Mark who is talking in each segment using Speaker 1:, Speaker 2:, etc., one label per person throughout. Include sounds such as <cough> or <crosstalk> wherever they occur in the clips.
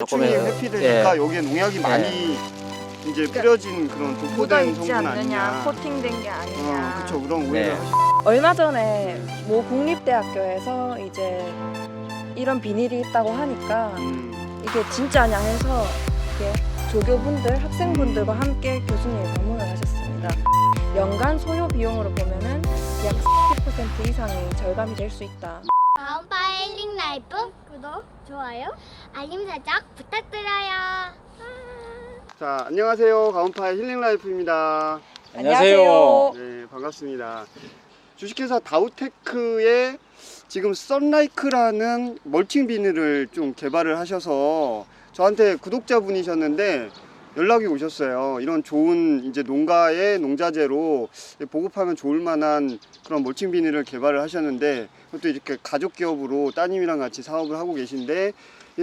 Speaker 1: 해충이
Speaker 2: 조금은,
Speaker 1: 회피되니까
Speaker 2: 예.
Speaker 1: 여기에 농약이 많이 이제 뿌려진 그런
Speaker 3: 묻어
Speaker 1: 도포된
Speaker 3: 있지
Speaker 1: 성분
Speaker 3: 않느냐,
Speaker 1: 아니냐.
Speaker 3: 코팅된 게 아니냐.
Speaker 1: 어, 그쵸 그런 오해를
Speaker 2: 네.
Speaker 1: 하시.
Speaker 4: 얼마 전에 모 국립대학교에서 이제 이런 비닐이 있다고 하니까
Speaker 1: 음,
Speaker 4: 이게 진짜냐 해서 이게 조교분들, 학생분들과 함께 교수님이 방문을 하셨습니다. 연간 소요 비용으로 보면은 약30% 이상이 절감이 될 수 있다.
Speaker 5: 다음바의 힐링 라이프 구독, 좋아요, 알림 설정 부탁드려요.
Speaker 1: 자 안녕하세요 가온파의 힐링 라이프입니다.
Speaker 2: 안녕하세요.
Speaker 1: 네 반갑습니다. 주식회사 다우테크의 지금 썬라이크라는 멀칭 비닐을 좀 개발을 하셔서 저한테 구독자분이셨는데 연락이 오셨어요. 이런 좋은 이제 농가의 농자재로 보급하면 좋을 만한 그런 멀칭 비닐을 개발을 하셨는데 그것도 이렇게 가족 기업으로 따님이랑 같이 사업을 하고 계신데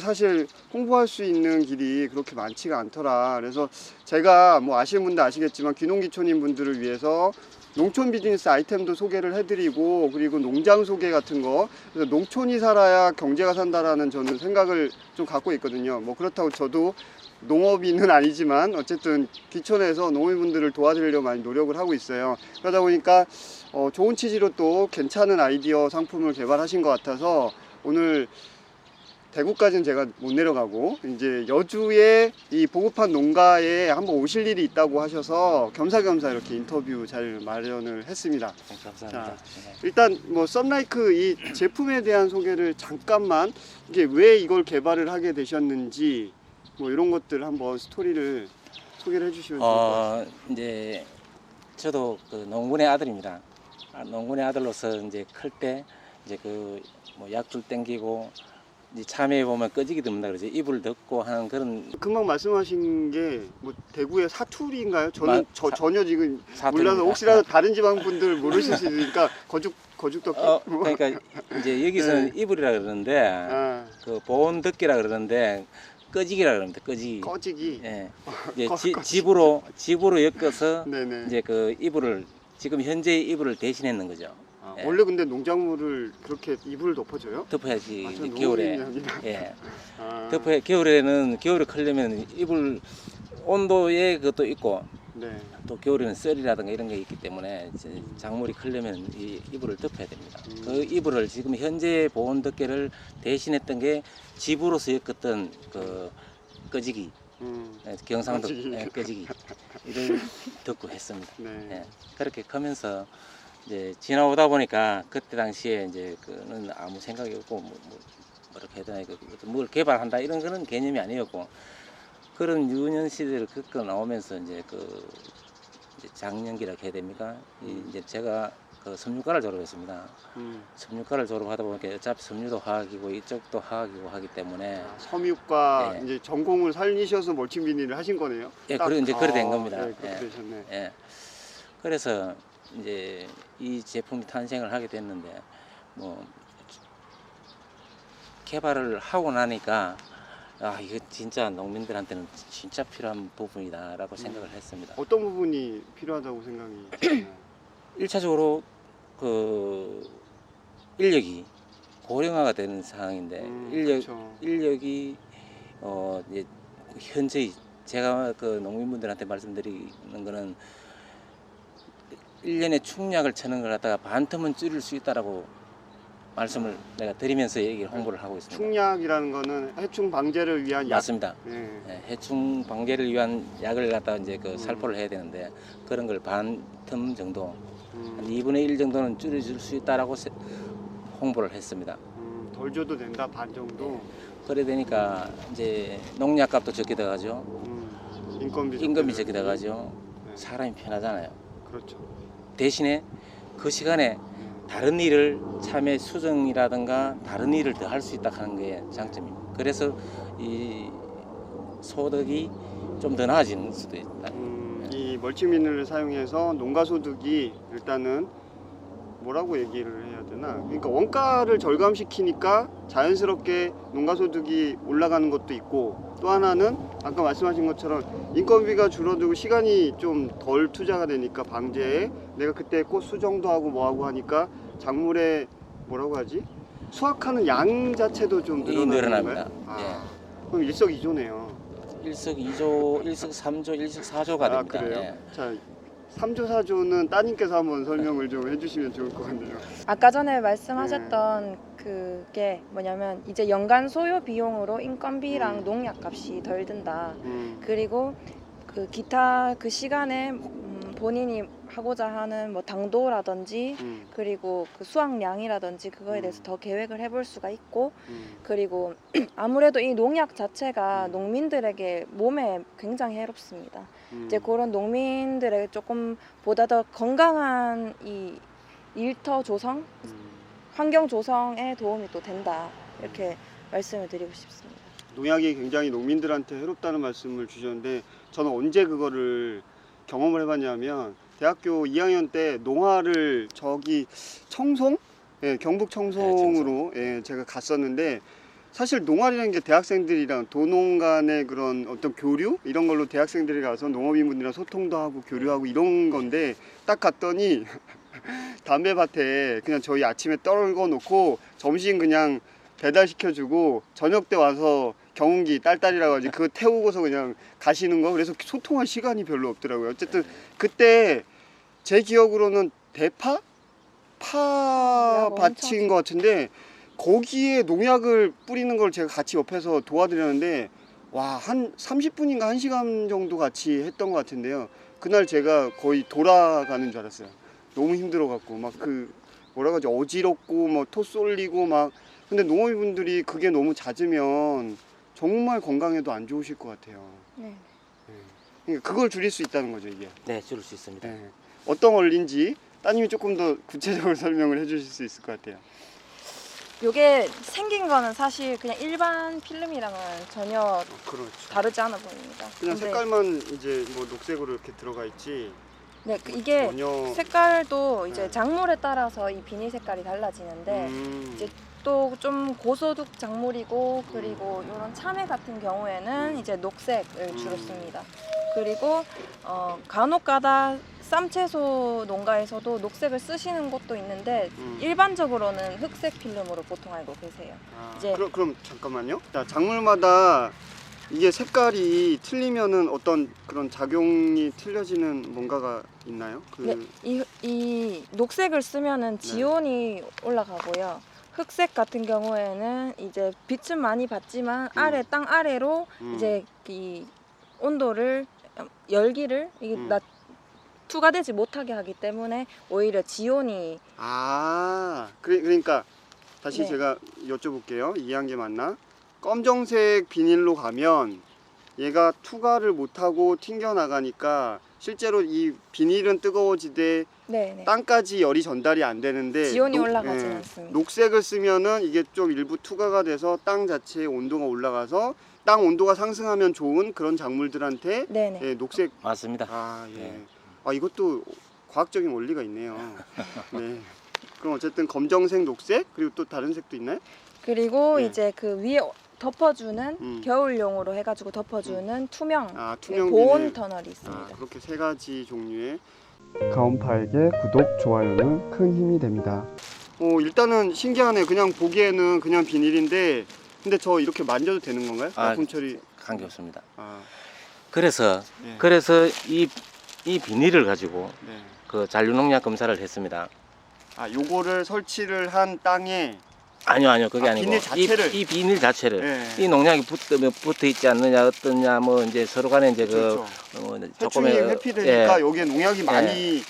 Speaker 1: 사실 홍보할 수 있는 길이 그렇게 많지가 않더라. 그래서 제가 뭐 아시는 분들 아시겠지만 귀농귀촌인 분들을 위해서 농촌 비즈니스 아이템도 소개를 해드리고 그리고 농장 소개 같은 거 그래서 농촌이 살아야 경제가 산다라는 저는 생각을 좀 갖고 있거든요. 뭐 그렇다고 저도 농업인은 아니지만 어쨌든 기촌에서 농민분들을 도와드리려고 많이 노력을 하고 있어요. 그러다 보니까 어, 좋은 취지로 또 괜찮은 아이디어 상품을 개발하신 것 같아서 오늘 대구까지는 제가 못 내려가고 이제 여주에 이 보급한 농가에 한번 오실 일이 있다고 하셔서 겸사겸사 이렇게 인터뷰 잘 마련을 했습니다.
Speaker 2: 네, 감사합니다. 네.
Speaker 1: 일단 뭐 썬라이크 이 제품에 대한 소개를 잠깐만 이게 왜 이걸 개발을 하게 되셨는지 뭐 이런 것들 한번 스토리를 소개를 해주시면 좋을 것 같아요.
Speaker 2: 어, 이제 저도 그 농군의 아들입니다. 아, 농군의 아들로서 이제 클 때 이제 그 뭐 약줄 땡기고 참외 보면 끄지기 듭니다. 그러죠. 이불 덮고 하는 그런
Speaker 1: 금방 말씀하신 게 뭐 대구의 사투리인가요? 저는
Speaker 2: 마-
Speaker 1: 저,
Speaker 2: 사-
Speaker 1: 전혀 지금
Speaker 2: 사투리입니다.
Speaker 1: 몰라서 혹시라도 다른 지방 분들 모르실 수 있으니까 거죽 거죽 떡기.
Speaker 2: 어, 그러니까 이제 여기서는 이불이라 그러는데
Speaker 1: 아,
Speaker 2: 그 보온 덮기라 그러는데 끄지기라 그럽니다. 끄지기.
Speaker 1: 꺼지기.
Speaker 2: 예. <laughs> 이제
Speaker 1: 꺼-
Speaker 2: 지,
Speaker 1: 꺼지기.
Speaker 2: 집으로 집으로 엮어서 <laughs>
Speaker 1: 네네.
Speaker 2: 이제 그 이불을 지금 현재 이불을 대신했는 거죠.
Speaker 1: 아,
Speaker 2: 예.
Speaker 1: 원래 근데 농작물을 그렇게 이불을 덮어줘요?
Speaker 2: 덮어야지
Speaker 1: 아,
Speaker 2: 이제
Speaker 1: 전
Speaker 2: 겨울에. 예. <laughs>
Speaker 1: 아,
Speaker 2: 덮어 겨울에는 겨울에 걸려면 이불 온도에 그것도 있고
Speaker 1: 네.
Speaker 2: 또 겨울에는 썰이라든가 이런 게 있기 때문에 이제 작물이 클려면 이 이불을 덮어야 됩니다.
Speaker 1: 음.
Speaker 2: 그 이불을 지금 현재 보온 덮개를 대신했던 게 집으로서 엮었던 그 꺼지기
Speaker 1: 음,
Speaker 2: 예, 경상도
Speaker 1: 꺼지기.
Speaker 2: 예, 꺼지기 <laughs> 이를 듣고 했습니다.
Speaker 1: 네.
Speaker 2: 예, 그렇게 크면서 이제 지나오다 보니까 그때 당시에 이제 그는 아무 생각이 없고 뭐, 뭐 뭐렇게 해야 되나 뭘 개발한다 이런 그런 개념이 아니었고 그런 유년 시대를 겪어 나오면서 이제 그 이제 작년기라 해야 됩니까? 이 이제 제가 그 섬유과를 졸업했습니다.
Speaker 1: 음.
Speaker 2: 섬유과를 졸업하다 보니까 어차피 섬유도 화학이고 이쪽도 화학이고 하기 때문에
Speaker 1: 아, 섬유과
Speaker 2: 예.
Speaker 1: 이제 전공을 살리셔서 멀칭 비닐을 하신 거네요.
Speaker 2: 예,
Speaker 1: 딱.
Speaker 2: 그래 이제 그래 된
Speaker 1: 아,
Speaker 2: 겁니다.
Speaker 1: 네, 그렇게
Speaker 2: 예.
Speaker 1: 되셨네.
Speaker 2: 예. 그래서 이제 이 제품이 탄생을 하게 됐는데 뭐 개발을 하고 나니까 아 이거 진짜 농민들한테는 진짜 필요한 부분이다라고 생각을 했습니다.
Speaker 1: 어떤 부분이 필요하다고 생각이 드나요? <clears throat>
Speaker 2: 일차적으로 그 인력이 고령화가 되는 상황인데
Speaker 1: 음,
Speaker 2: 인력. 인력이 어 이제 현재 제가 그 농민분들한테 말씀드리는 거는 1년에 충약을 쳐는 걸 갖다가 반틈은 줄일 수 있다라고 말씀을 내가 드리면서 얘기를 홍보를 하고 있습니다.
Speaker 1: 충약이라는 거는 해충 방제를 위한 약.
Speaker 2: 맞습니다.
Speaker 1: 예.
Speaker 2: 예, 해충 방제를 위한 약을 갖다가 이제 그
Speaker 1: 음.
Speaker 2: 살포를 해야 되는데 그런 걸 반틈 정도 한
Speaker 1: 음,
Speaker 2: 2분의 1 정도는 줄여줄 수 있다라고 세- 홍보를 했습니다.
Speaker 1: 음, 덜 줘도 된다 반 정도.
Speaker 2: 그래 되니까 이제 농약값도 적게 들어가죠.
Speaker 1: 음, 인건비
Speaker 2: 임금이
Speaker 1: 적게
Speaker 2: 들어가죠.
Speaker 1: 네.
Speaker 2: 사람이 편하잖아요.
Speaker 1: 그렇죠.
Speaker 2: 대신에 그 시간에 다른 일을 참외 수정이라든가 다른 일을 더 할 수 있다 하는 게 장점입니다. 그래서 이 소득이 좀 더 나아지는 수도 있다.
Speaker 1: 음, 이 비닐을 사용해서 농가 소득이 일단은 뭐라고 얘기를 해야 되나? 그러니까 원가를 절감시키니까 자연스럽게 농가 소득이 올라가는 것도 있고 또 하나는 아까 말씀하신 것처럼 인건비가 줄어들고 시간이 좀 덜 투자가 되니까 방제에 내가 그때 꽃 수정도 하고 뭐 하고 하니까 작물에 뭐라고 하지? 수확하는 양 자체도
Speaker 2: 좀이
Speaker 1: 늘어나는
Speaker 2: 늘어납니다.
Speaker 1: 건가요? 아, 그럼 일석이조네요.
Speaker 2: 일석이조, 일석삼조, 일석사조가
Speaker 1: 아
Speaker 2: 됩니다.
Speaker 1: 그래요?
Speaker 2: 예.
Speaker 1: 자 3조 4조는 따님께서 한번 설명을 좀 해주시면 좋을 것 같네요.
Speaker 4: 아까 전에 말씀하셨던 그게 뭐냐면 이제 연간 소요 비용으로 인건비랑
Speaker 1: 음.
Speaker 4: 농약값이 덜 든다.
Speaker 1: 음.
Speaker 4: 그리고 그 기타 그 시간에 음, 본인이 하고자 하는 뭐 당도라든지
Speaker 1: 음.
Speaker 4: 그리고 그 수확량이라든지 그거에
Speaker 1: 음.
Speaker 4: 대해서 더 계획을 해볼 수가 있고
Speaker 1: 음.
Speaker 4: 그리고 <clears throat> 아무래도 이 농약 자체가
Speaker 1: 음.
Speaker 4: 농민들에게 몸에 굉장히 해롭습니다.
Speaker 1: 음.
Speaker 4: 이제 그런 농민들에게 조금 보다 더 건강한 이 일터 조성,
Speaker 1: 음.
Speaker 4: 환경 조성에 도움이 또 된다 이렇게 말씀을 드리고 싶습니다.
Speaker 1: 농약이 굉장히 농민들한테 해롭다는 말씀을 주셨는데 저는 언제 그거를 경험을 해봤냐면 대학교 2학년 때 농화를 저기 청송, 예, 경북 청송으로 예, 제가 갔었는데 사실 농활이라는 게 대학생들이랑 도농 간의 그런 어떤 교류? 이런 걸로 대학생들이 가서 농업인분들이랑 소통도 하고 교류하고 이런 건데 딱 갔더니 <laughs> 담배밭에 그냥 저희 아침에 떨궈 놓고 점심 그냥 배달시켜주고 저녁 때 와서 경운기 딸딸이라고 하지. 그거 태우고서 그냥 가시는 거? 그래서 소통할 시간이 별로 없더라고요. 어쨌든 그때 제 기억으로는 대파? 파 밭인 것 같은데 거기에 농약을 뿌리는 걸 제가 같이 옆에서 도와드렸는데 와 한 30분인가 1시간 정도 같이 했던 것 같은데요. 그날 제가 거의 돌아가는 줄 알았어요. 너무 힘들어 갖고 막 그 뭐라 그러지? 어지럽고 뭐 토 쏠리고 막. 근데 농업인분들이 그게 너무 잦으면 정말 건강에도 안 좋으실 것 같아요.
Speaker 4: 네.
Speaker 1: 그러니까 그걸 줄일 수 있다는 거죠 이게.
Speaker 2: 네, 줄일 수 있습니다.
Speaker 1: 네. 어떤 원리인지 따님이 조금 더 구체적으로 <laughs> 설명을 해주실 수 있을 것 같아요.
Speaker 4: 요게 생긴 거는 사실 그냥 일반 필름이랑은 전혀
Speaker 1: 그렇죠.
Speaker 4: 다르지 않아 보입니다.
Speaker 1: 그냥
Speaker 4: 근데
Speaker 1: 색깔만 이제 뭐 녹색으로 이렇게 들어가 있지
Speaker 4: 네, 그 이게
Speaker 1: 전혀
Speaker 4: 색깔도 이제
Speaker 1: 네.
Speaker 4: 작물에 따라서 이 비닐 색깔이 달라지는데
Speaker 1: 음,
Speaker 4: 이제 또 좀 고소득 작물이고 그리고 이런 참외 같은 경우에는 이제 녹색을 주로
Speaker 1: 음.
Speaker 4: 씁니다. 그리고 어, 간혹가다 쌈채소 농가에서도 녹색을 쓰시는 곳도 있는데
Speaker 1: 음.
Speaker 4: 일반적으로는 흑색 필름으로 보통 알고 계세요.
Speaker 1: 아,
Speaker 4: 이제-
Speaker 1: 그럼, 그럼 잠깐만요. 자, 작물마다 이게 색깔이 틀리면은 어떤 그런 작용이 틀려지는 뭔가가 있나요? 그
Speaker 4: 네, 이, 이 녹색을 쓰면은
Speaker 1: 네.
Speaker 4: 지온이 올라가고요. 흑색 같은 경우에는 이제 빛은 많이 받지만 아래 땅 아래로
Speaker 1: 음.
Speaker 4: 이제 이 온도를 열기를 이게
Speaker 1: 음.
Speaker 4: 낮 투과되지 못하게 하기 때문에 오히려 지온이
Speaker 1: 아, 그래, 그러니까 다시
Speaker 4: 네.
Speaker 1: 제가 여쭤볼게요. 이해한 게 맞나? 검정색 비닐로 가면 얘가 투과를 못하고 튕겨 나가니까 실제로 이 비닐은 뜨거워지되
Speaker 4: 네네
Speaker 1: 땅까지 열이 전달이 안 되는데
Speaker 4: 지온이
Speaker 1: 녹-
Speaker 4: 올라가진
Speaker 1: 예,
Speaker 4: 않습니다.
Speaker 1: 녹색을 쓰면은 이게 좀 일부 투과가 돼서 땅 자체의 온도가 올라가서 땅 온도가 상승하면 좋은 그런 작물들한테
Speaker 4: 네네
Speaker 1: 예, 녹색
Speaker 2: 맞습니다.
Speaker 1: 아 예.
Speaker 2: 네.
Speaker 1: 아 이것도 과학적인 원리가 있네요. 네. 그럼 어쨌든 검정색, 녹색 그리고 또 다른 색도 있나요?
Speaker 4: 그리고
Speaker 1: 네.
Speaker 4: 이제 그 위에 덮어주는
Speaker 1: 음.
Speaker 4: 겨울용으로 해가지고 덮어주는 투명
Speaker 1: 아
Speaker 4: 네,
Speaker 1: 투명
Speaker 4: 보온
Speaker 1: 비닐.
Speaker 4: 터널이 있습니다.
Speaker 1: 아, 그렇게 세 가지 종류의 가온파에게 구독, 좋아요는 큰 힘이 됩니다. 어, 일단은 신기하네. 그냥 보기에는 그냥 비닐인데 근데 저 이렇게 만져도 되는 건가요?
Speaker 2: 아,
Speaker 1: 납품 처리.
Speaker 2: 관계 없습니다.
Speaker 1: 아,
Speaker 2: 그래서
Speaker 1: 네.
Speaker 2: 그래서 이, 이 비닐을 가지고
Speaker 1: 네.
Speaker 2: 그 잔류농약 검사를 했습니다.
Speaker 1: 아, 요거를 설치를 한 땅에
Speaker 2: 아니요, 아니요, 그게
Speaker 1: 아,
Speaker 2: 아, 니고
Speaker 1: 비닐 자체를?
Speaker 2: 이, 이 비닐 자체를
Speaker 1: 네.
Speaker 2: 이 농약이 붙, 붙어 있지 않느냐, 어떠냐, 뭐 이제 서로 간에 이제 그
Speaker 1: 그렇죠.
Speaker 2: 어,
Speaker 1: 해충이
Speaker 2: 조금의
Speaker 1: 회피되니까
Speaker 2: 예,
Speaker 1: 여기에 농약이 많이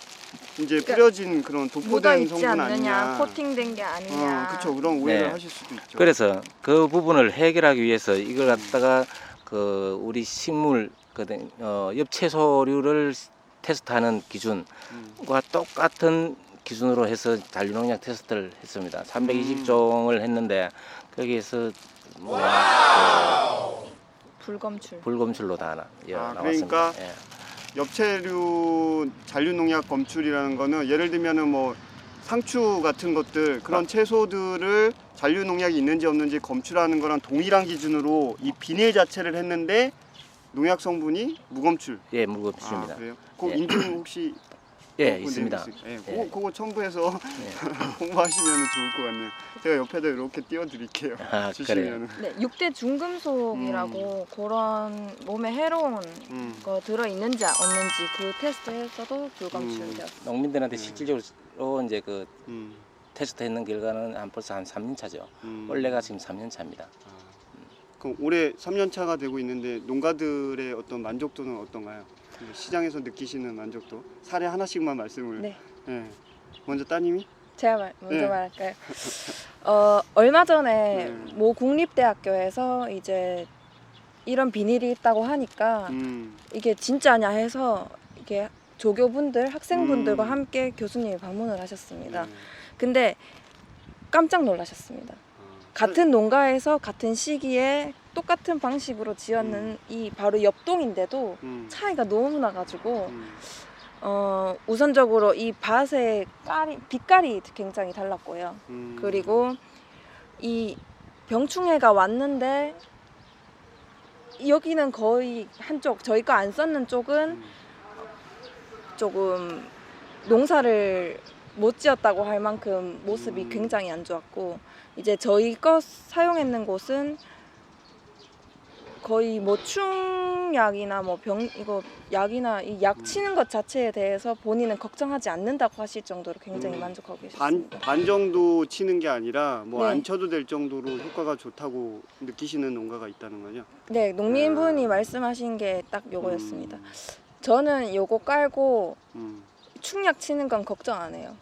Speaker 1: 이제 뿌려진 그런
Speaker 4: 묻어
Speaker 1: 도포된
Speaker 4: 있지
Speaker 1: 성분
Speaker 4: 않느냐,
Speaker 1: 아니냐.
Speaker 4: 코팅된 게 아니냐.
Speaker 1: 어, 그렇죠. 그런 오해를
Speaker 2: 네.
Speaker 1: 하실 수도 있죠.
Speaker 2: 그래서 그 부분을 해결하기 위해서 이걸 갖다가 그 우리 식물 그 어, 엽채소류를 테스트하는 기준과
Speaker 1: 음.
Speaker 2: 똑같은 기준으로 해서 잔류농약 테스트를 했습니다. 320종을 했는데 거기에서 뭐,
Speaker 4: 불검출.
Speaker 2: 그 불검출로 다 나, 예,
Speaker 1: 아,
Speaker 2: 나왔습니다.
Speaker 1: 그러니까
Speaker 2: 예.
Speaker 1: 엽채류 잔류 농약 검출이라는 거는 예를 들면은 뭐 상추 같은 것들
Speaker 2: 아.
Speaker 1: 그런 채소들을 잔류 농약이 있는지 없는지 검출하는 거랑 동일한 기준으로 이 비닐 자체를 했는데 농약 성분이 무검출.
Speaker 2: 예,
Speaker 1: 아,
Speaker 2: 무검출입니다.
Speaker 1: 그래요? 그
Speaker 2: 예.
Speaker 1: 인증 혹시
Speaker 2: 예,
Speaker 1: 어,
Speaker 2: 있습니다.
Speaker 1: 네, 예,
Speaker 2: 예.
Speaker 1: 그거, 그거 첨부해서
Speaker 2: 네. <laughs>
Speaker 1: 공부하시면 좋을 것 같네요. 제가 옆에다 이렇게 띄워드릴게요.
Speaker 2: 아, 그래요.
Speaker 1: 주시면.
Speaker 4: 네, 6대 중금속이라고 그런 몸에 해로운
Speaker 1: 음.
Speaker 4: 거 들어 있는지 없는지 그 테스트에서도.
Speaker 2: 농민들한테
Speaker 1: 음.
Speaker 2: 실질적으로 이제 그
Speaker 1: 음.
Speaker 2: 테스트 했는 결과는 한 벌써 한 3년 차죠.
Speaker 1: 음.
Speaker 2: 원래가 지금 3년 차입니다.
Speaker 1: 아. 그럼 올해 3년 차가 되고 있는데 농가들의 어떤 만족도는 어떤가요? 시장에서 느끼시는 만족도 사례 하나씩만 말씀을.
Speaker 4: 네.
Speaker 1: 예. 먼저 따님이?
Speaker 4: 제가 말, 먼저
Speaker 1: 네.
Speaker 4: 말할까요? 어, 얼마 전에
Speaker 1: 네.
Speaker 4: 모 국립대학교에서 이제 이런 비닐이 있다고 하니까
Speaker 1: 음.
Speaker 4: 이게 진짜냐 해서 이게 조교분들, 학생분들과
Speaker 1: 음.
Speaker 4: 함께 교수님이 방문을 하셨습니다.
Speaker 1: 네.
Speaker 4: 근데 깜짝 놀라셨습니다.
Speaker 1: 아.
Speaker 4: 같은 농가에서 같은 시기에 똑같은 방식으로 지었는
Speaker 1: 음.
Speaker 4: 이 바로 옆동인데도
Speaker 1: 음.
Speaker 4: 차이가 너무 나가지고
Speaker 1: 음.
Speaker 4: 어, 우선적으로 이 밭의 깔이, 빛깔이 굉장히 달랐고요.
Speaker 1: 음.
Speaker 4: 그리고 이 병충해가 왔는데 여기는 거의 한쪽 저희가 안 썼는 쪽은
Speaker 1: 음.
Speaker 4: 조금 농사를 못 지었다고 할 만큼 모습이
Speaker 1: 음.
Speaker 4: 굉장히 안 좋았고 이제 저희 거 사용했는 곳은 거의 뭐 충약이나 뭐 병 이거 약이나 이약
Speaker 1: 음.
Speaker 4: 치는 것 자체에 대해서 본인은 걱정하지 않는다고 하실 정도로 굉장히
Speaker 1: 음.
Speaker 4: 만족하고
Speaker 1: 반,
Speaker 4: 계셨습니다.
Speaker 1: 반 정도 치는 게 아니라 뭐
Speaker 4: 네.
Speaker 1: 안 쳐도 될 정도로 효과가 좋다고 느끼시는 농가가 있다는 거죠?
Speaker 4: 네, 농민분이
Speaker 1: 아.
Speaker 4: 말씀하신 게 딱 요거였습니다.
Speaker 1: 음.
Speaker 4: 저는 요거 깔고
Speaker 1: 음.
Speaker 4: 충약 치는 건 걱정 안 해요.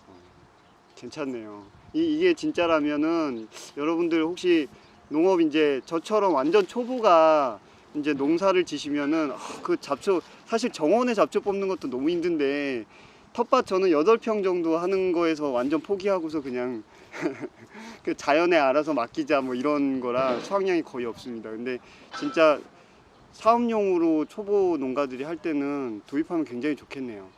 Speaker 1: 괜찮네요. 이, 이게 진짜라면은 여러분들 혹시 농업 이제 저처럼 완전 초보가 이제 농사를 지시면은 아, 그 잡초 사실 정원에 잡초 뽑는 것도 너무 힘든데 텃밭 저는 8평 정도 하는 거에서 완전 포기하고서 그냥 <laughs> 그 자연에 알아서 맡기자 뭐 이런 거라 수확량이 거의 없습니다. 근데 진짜 사업용으로 초보 농가들이 할 때는 도입하면 굉장히 좋겠네요.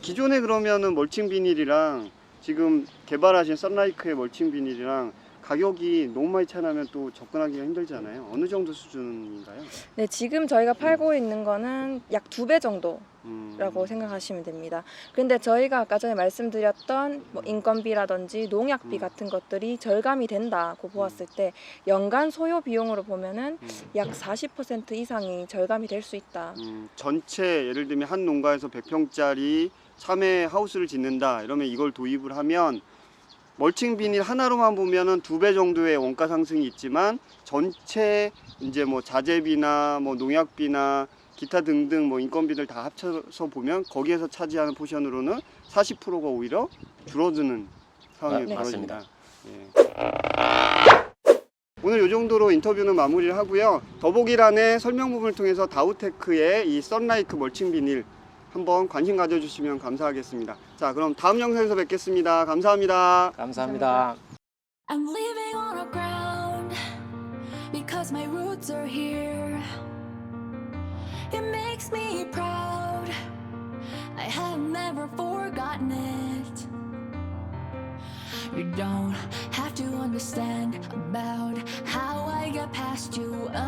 Speaker 1: 기존에 그러면은 멀칭 비닐이랑 지금 개발하신 썬라이크의 멀칭 비닐이랑 가격이 너무 많이 차나면 또 접근하기가 힘들잖아요. 어느 정도 수준인가요?
Speaker 4: 네, 지금 저희가 팔고 있는 거는 약 두 배 정도
Speaker 1: 음.
Speaker 4: 라고 생각하시면 됩니다. 근데 저희가 아까 전에 말씀드렸던 뭐 인건비라든지 농약비
Speaker 1: 음.
Speaker 4: 같은 것들이 절감이 된다고 보았을 때 연간 소요 비용으로 보면은
Speaker 1: 음.
Speaker 4: 약40% 이상이 절감이 될 수 있다.
Speaker 1: 음, 전체 예를 들면 한 농가에서 100평짜리 참외 하우스를 짓는다 이러면 이걸 도입을 하면 멀칭 비닐 하나로만 보면은 두 배 정도의 원가 상승이 있지만 전체 이제 뭐 자재비나 뭐 농약비나 기타 등등 뭐 인건비들 다 합쳐서 보면 거기에서 차지하는 포션으로는 40%가 오히려 줄어드는 상황이
Speaker 2: 아, 네.
Speaker 1: 벌어집니다. 예. 오늘 이 정도로 인터뷰는 마무리를 하고요. 더보기란의 설명 부분을 통해서 다우테크의 이 썬라이크 멀칭 비닐 한번 관심 가져주시면 감사하겠습니다. 자, 그럼 다음 영상에서 뵙겠습니다. 감사합니다.
Speaker 2: 감사합니다.
Speaker 3: I'm living on a ground because my roots are here. It makes me proud. I have never forgotten it. You don't have to understand about how I got past you. I'm